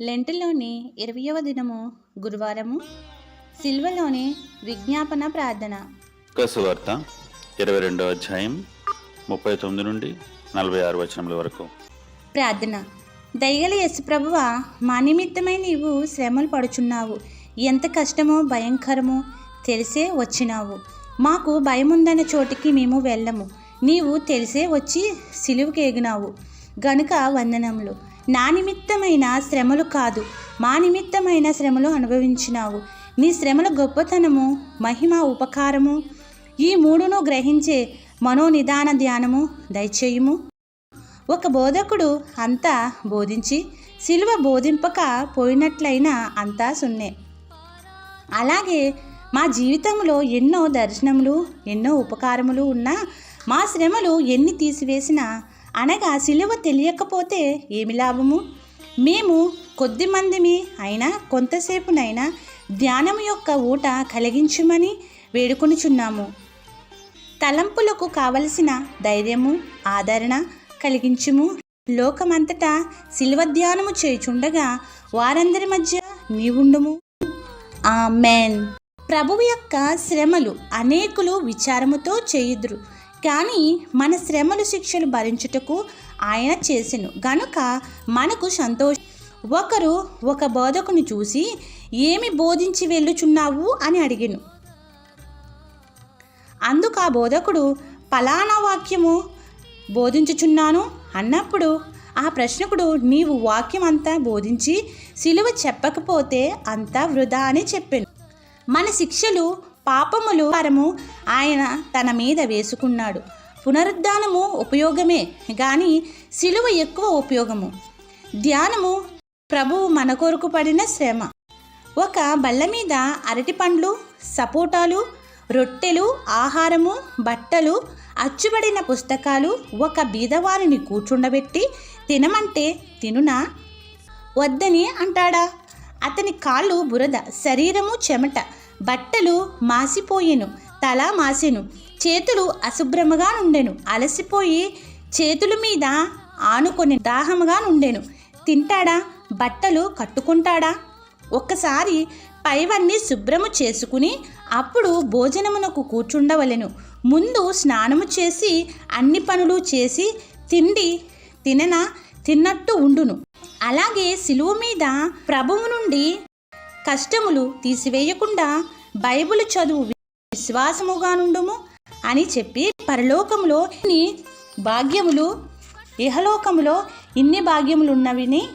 లెంటలోని ఇరవయవ దినము గురువారము సిల్వలోని విజ్ఞాపన ప్రార్థన. కసువార్త ఇరవై రెండవ అధ్యాయం ముప్పై తొమ్మిది నుండి నలభై ఆరు వచనముల వరకు. ప్రార్థన. దయగల యశుప్రభువ మా నిమిత్తమై నీవు శ్రమలు పడుచున్నావు. ఎంత కష్టమో భయంకరమో తెలిసే వచ్చినావు. మాకు భయముందన్న చోటికి మేము వెళ్ళము. నీవు తెలిసే వచ్చి సిలువుకి ఎగినావు గనుక వందనములు. నా నిమిత్తమైన శ్రమలు కాదు మా నిమిత్తమైన శ్రమలు అనుభవించినావు. నీ శ్రమల గొప్పతనము మహిమ ఉపకారము ఈ మూడును గ్రహించే మనోనిదాన ధ్యానము దయచేయుము. ఒక బోధకుడు అంతా బోధించి సిలువ బోధింపక పోయినట్లయినా అంతా సున్నే. అలాగే మా జీవితంలో ఎన్నో దర్శనములు ఎన్నో ఉపకారములు ఉన్నా మా శ్రమలు ఎన్ని తీసివేసినా అనగా సిలువ తెలియకపోతే ఏమి లాభము? మేము కొద్ది మందిమి అయినా కొంతసేపునైనా ధ్యానం యొక్క ఊట కలిగించమని వేడుకొనిచున్నాము తలంపులకు కావలసిన ధైర్యము ఆదరణ కలిగించుము. లోకమంతటా శిల్వ ధ్యానము చేయుచుండగా వారందరి మధ్య నీవుండుము. ఆమెన్. ప్రభువు యొక్క శ్రమలు అనేకులు విచారముతో చేయుదురు. కానీ మన శ్రమలు శిక్షలు భరించుటకు ఆయన చేసెను. గనుక మనకు సంతోష ఒకరు ఒక బోధకుని చూసి ఏమి బోధించి వెళ్ళుచున్నావు? అని అడిగాను. అందుకు ఆ బోధకుడు పలానా వాక్యము బోధించుచున్నాను? అన్నప్పుడు ఆ ప్రశ్నకుడు నీవు వాక్యం అంతా బోధించి సిలువ చెప్పకపోతే అంతా వృధా అని చెప్పాను. మన శిక్షలు పాపములు పరము ఆయన తన మీద వేసుకున్నాడు. పునరుద్ధానము ఉపయోగమే కానీ సిలువ ఎక్కువ ఉపయోగము. ధ్యానము ప్రభువు మన కొరకు పడిన శ్రమ. ఒక బల్ల మీద అరటి పండ్లు సపోటాలు రొట్టెలు ఆహారము బట్టలు అచ్చుబడిన పుస్తకాలు ఒక బీదవారిని కూర్చుండబెట్టి తినమంటే తినునా? వద్దని అంటాడా? అతని కాళ్ళు బురద శరీరము చెమట. బట్టలు మాసిపోయెను తల మాసెను చేతులు అశుభ్రముగా నుండెను. అలసిపోయి చేతుల మీద ఆనుకొని దాహముగా నుండెను. తింటాడా? బట్టలు కట్టుకుంటాడా? ఒక్కసారి పైవన్నీ శుభ్రము చేసుకుని అప్పుడు భోజనమునకు కూర్చుండవలెను. ముందు స్నానము చేసి అన్ని పనులు చేసి తిండి తినన? తిన్నట్టు ఉండును. అలాగే సిలువ మీద ప్రభువు నుండి కష్టములు తీసివేయకుండా బైబిల్ చదువు విశ్వాసముగా నుండుము అని చెప్పి పరలోకములో ఇన్ని భాగ్యములు ఇహలోకములో ఇన్ని భాగ్యములున్నవిని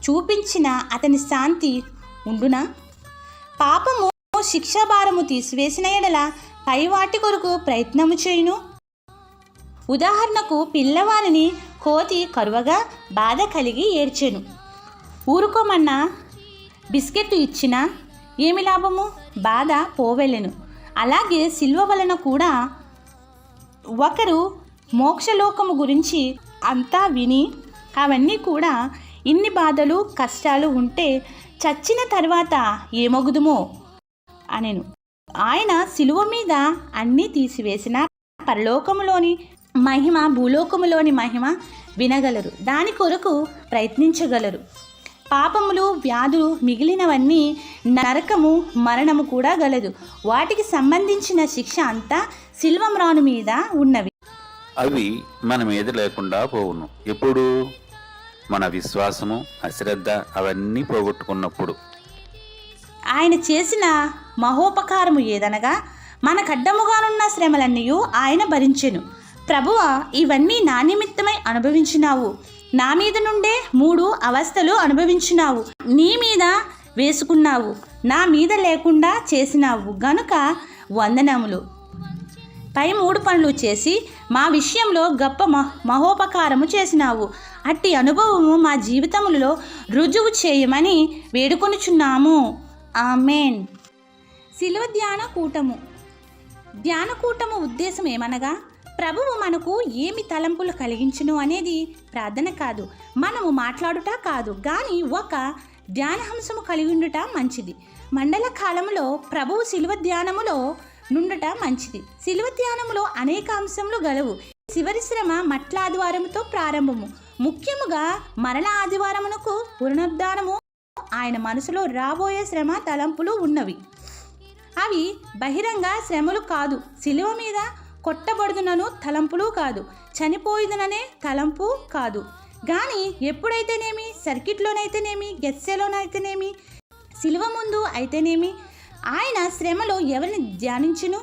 చూపించిన అతని శాంతి ఉండునా? పాపము శిక్షాభారము తీసివేసిన ఎడల పై వాటి కొరకు ప్రయత్నము చేయును? ఉదాహరణకు పిల్లవారిని కోతి కరువగా బాధ కలిగి ఏడ్చెను. ఊరుకోమన్నా బిస్కెట్ ఇచ్చినా ఏమి లాభము? బాధ పోవెలెను అలాగే సిల్వ వలన కూడా ఒకరు మోక్షలోకము గురించి అంతా విని అవన్నీ కూడా ఇన్ని బాధలు కష్టాలు ఉంటే చచ్చిన తర్వాత ఏమగుదుమో అనెను. ఆయన సిలువ మీద అన్నీ తీసివేసిన పరలోకములోని మహిమ భూలోకములోని మహిమ వినగలరు. దాని కొరకు ప్రయత్నించగలరు. పాపములు వ్యాధులు మిగిలినవన్నీ నరకము మరణము కూడా గలదు. వాటికి సంబంధించిన శిక్ష అంతా సిల్వమ్రాను మీద ఉన్నవి. అవి మన మీద లేకుండా పోవును. ఎప్పుడు? మన విశ్వాసము అశ్రద్ధ అవన్నీ పోగొట్టుకున్నప్పుడు. ఆయన చేసిన మహోపకారము ఏదనగా మనకడ్డముగానున్న శ్రమలన్నీ ఆయన భరించెను. ప్రభువ ఇవన్నీ నా నిమిత్తమై అనుభవించినావు. నా మీద నుండే మూడు అవస్థలు అనుభవించినావు. నీ మీద వేసుకున్నావు. నా మీద లేకుండా చేసినావు. గనుక వందనములు. పై మూడు పనులు చేసి మా విషయంలో గొప్ప మ మహోపకారము చేసినావు. అట్టి అనుభవము మా జీవితములలో రుజువు చేయమని వేడుకొనుచున్నాము. ఆమెన్. శిలువ ధ్యాన కూటము. ధ్యాన కూటము ఉద్దేశం ఏమనగా? ప్రభువు మనకు ఏమి తలంపులు కలిగించును అనేది ప్రార్థన కాదు. మనము మాట్లాడుట కాదు కానీ ఒక ధ్యానహంసము కలిగి ఉండుట మంచిది. మండల కాలంలో ప్రభువు శిలువ ధ్యానములో నుండుట మంచిది. శిలువ ధ్యానములో అనేక అంశములు గలవు. చివరి శ్రమ మట్ల ఆదివారముతో ప్రారంభము. ముఖ్యముగా మరణ ఆదివారమునకు పునరుద్ధానము ఆయన మనసులో రాబోయే శ్రమ తలంపులు ఉన్నవి. అవి బహిరంగ శ్రమలు కాదు. శిలువ మీద కొట్టబడుదునను తలంపులు కాదు. చనిపోయిదననే తలంపు కాదు. కానీ ఎప్పుడైతేనేమి? సర్కిట్లోనైతేనేమి? గెస్సెలోనైతేనేమి? సిలువ ముందు అయితేనేమి? ఆయన శ్రమలో ఎవరిని ధ్యానించును?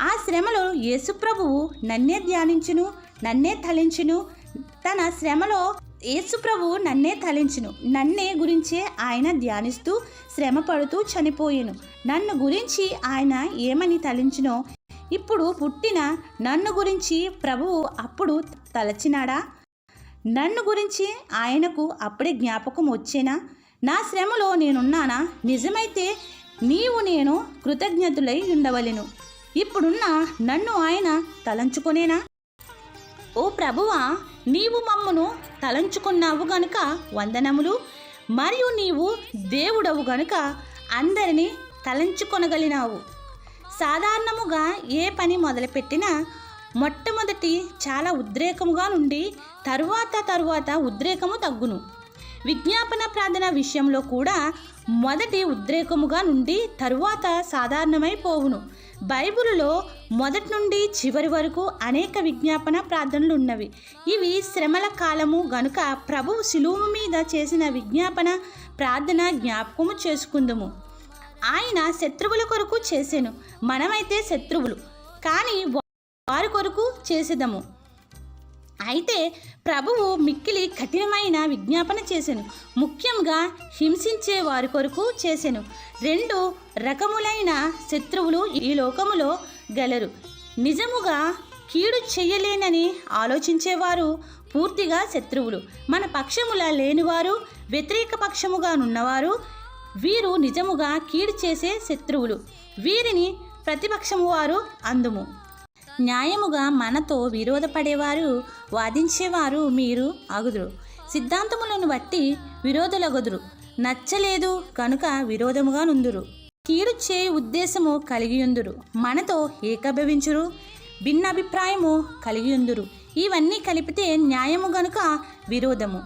ఆ శ్రమలో యేసుప్రభువు నన్నే ధ్యానించును నన్నే తలించును. తన శ్రమలో యేసుప్రభువు నన్నే తలించును. నన్నే గురించే ఆయన ధ్యానిస్తూ శ్రమ పడుతూ చనిపోయాను. నన్ను గురించి ఆయన ఏమని తలించునో ఇప్పుడు పుట్టిన నన్ను గురించి ప్రభువు అప్పుడు తలచినాడా? నన్ను గురించి ఆయనకు అప్పుడే జ్ఞాపకం వచ్చేనా? నా శ్రమలో నేనున్నానా? నిజమైతే నీవు నేను కృతజ్ఞతులై ఉండవలెను. ఇప్పుడున్న నన్ను ఆయన తలంచుకొనేనా? ఓ ప్రభువా నీవు మమ్మను తలంచుకున్నావు గనుక వందనములు. మరియు నీవు దేవుడవు గనుక అందరినీ తలంచుకొనగలినావు సాధారణముగా ఏ పని మొదలుపెట్టినా మొట్టమొదటి చాలా ఉద్రేకముగా నుండి తరువాత తరువాత ఉద్రేకము తగ్గును. విజ్ఞాపన ప్రార్థన విషయంలో కూడా మొదటి ఉద్రేకముగా నుండి తరువాత సాధారణమైపోవును బైబిల్లో మొదటి నుండి చివరి వరకు అనేక విజ్ఞాపన ప్రార్థనలు ఉన్నవి ఇవి శ్రమల కాలము గనుక ప్రభువు శిలువు మీద చేసిన విజ్ఞాపన ప్రార్థన జ్ఞాపకము చేసుకుందుము. ఆయన శత్రువుల కొరకు చేసాను. మనమైతే శత్రువులు. కానీ వారి కొరకు చేసేదము. అయితే ప్రభువు మిక్కిలి కఠినమైన విజ్ఞాపన చేశాను ముఖ్యంగా హింసించే వారి కొరకు చేశాను రెండు రకములైన శత్రువులు ఈ లోకములో గలరు. నిజముగా కీడు చేయలేనని ఆలోచించేవారు పూర్తిగా శత్రువులు. మన పక్షముల లేనివారు వ్యతిరేక పక్షముగా ఉన్నవారు వీరు నిజముగా కీడు చేసే శత్రువులు. వీరిని ప్రతిపక్షము వారు అందుము. న్యాయముగా మనతో విరోధపడేవారు వాదించేవారు మీరు అగుదురు. సిద్ధాంతములను బట్టి విరోధులగుదురు. నచ్చలేదు కనుక విరోధముగా నుందురు. కీడు చేయి ఉద్దేశము కలిగియుందురు. మనతో ఏకభవించురు. భిన్నాభిప్రాయము కలిగియుందురు. ఇవన్నీ కలిపితే న్యాయము గనుక విరోధము.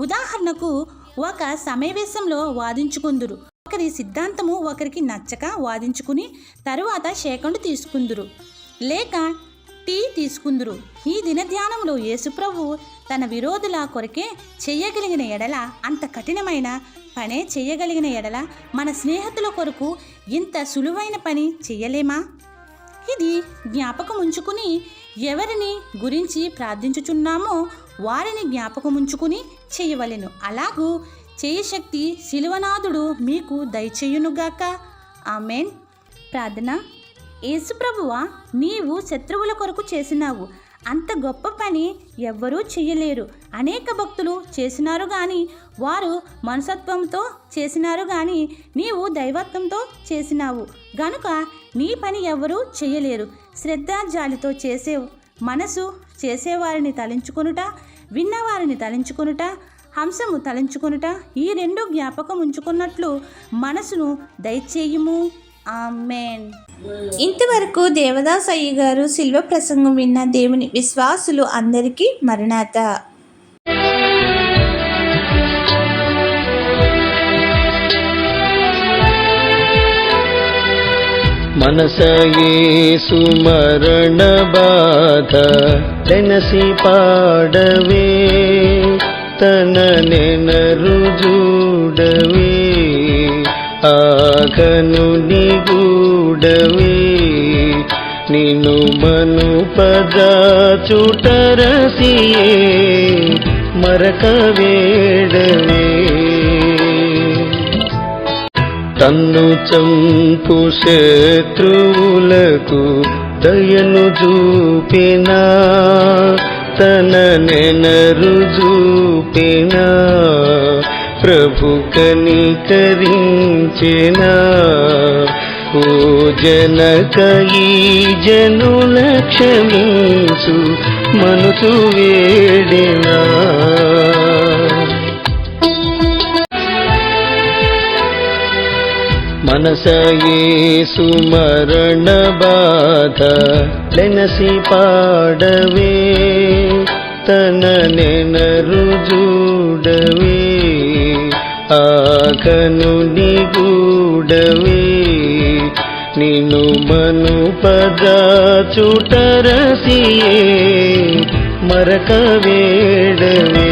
ఉదాహరణకు ఒక సమావేశంలో వాదించుకుందురు. ఒకరి సిద్ధాంతము ఒకరికి నచ్చక వాదించుకుని తరువాత శేకండు తీసుకుందురు. లేక టీ తీసుకుందురు. ఈ దినధ్యానంలో యేసుప్రభు తన విరోధుల కొరకే చేయగలిగిన ఎడల అంత కఠినమైన పనే చేయగలిగిన ఎడల మన స్నేహితుల కొరకు ఇంత సులువైన పని చేయలేమా? ఇది జ్ఞాపకం ఉంచుకుని ఎవరిని గురించి ప్రార్థించుచున్నామో వారిని జ్ఞాపకం ఉంచుకుని చేయవలెను. అలాగూ చేయశక్తి శిలువనాథుడు మీకు దయచేయునుగాక. ఆమెన్. ప్రార్థన. యేసుప్రభువా నీవు శత్రువుల కొరకు చేసినావు. అంత గొప్ప పని ఎవ్వరూ చేయలేరు. అనేక భక్తులు చేసినారు కానీ వారు మనసత్వంతో చేసినారు కానీ నీవు దైవత్వంతో చేసినావు. గనుక నీ పని ఎవ్వరూ చేయలేరు. శ్రద్ధ జాలితో చేసేవు మనసు చేసేవారిని తలంచుకొనుట విన్నవారిని తలంచుకొనుట హంసము తలంచుకొనుట ఈ రెండు జ్ఞాపకం ఉంచుకున్నట్లు మనసును దయచేయము. ఆమెన్. ఇంతవరకు దేవదాస్ అయ్య గారు శిల్వ ప్రసంగం విన్న దేవుని విశ్వాసులు అందరికీ మరణాత. మనసయేసు మరణ బాధ తెనసి పాడవే తన నెనరు జూడవే ఆగను నిగూడవే నిను మను పద చుటరసియే మరక వేడవే తన్ను చంపు శత్రువులకు దయను చూపినా తన నెనరు చూపినా ప్రభు కనికరించెనా ఓ జనక ఈ జనుల క్షమించు మనసు వేడిన మనసయేసు మరణ బాధ లెనసి పాడవే తన నెనరు జూడవే ఆకను నిగూడవే నిను మను పదాచుటరసియే మరక వేడవే.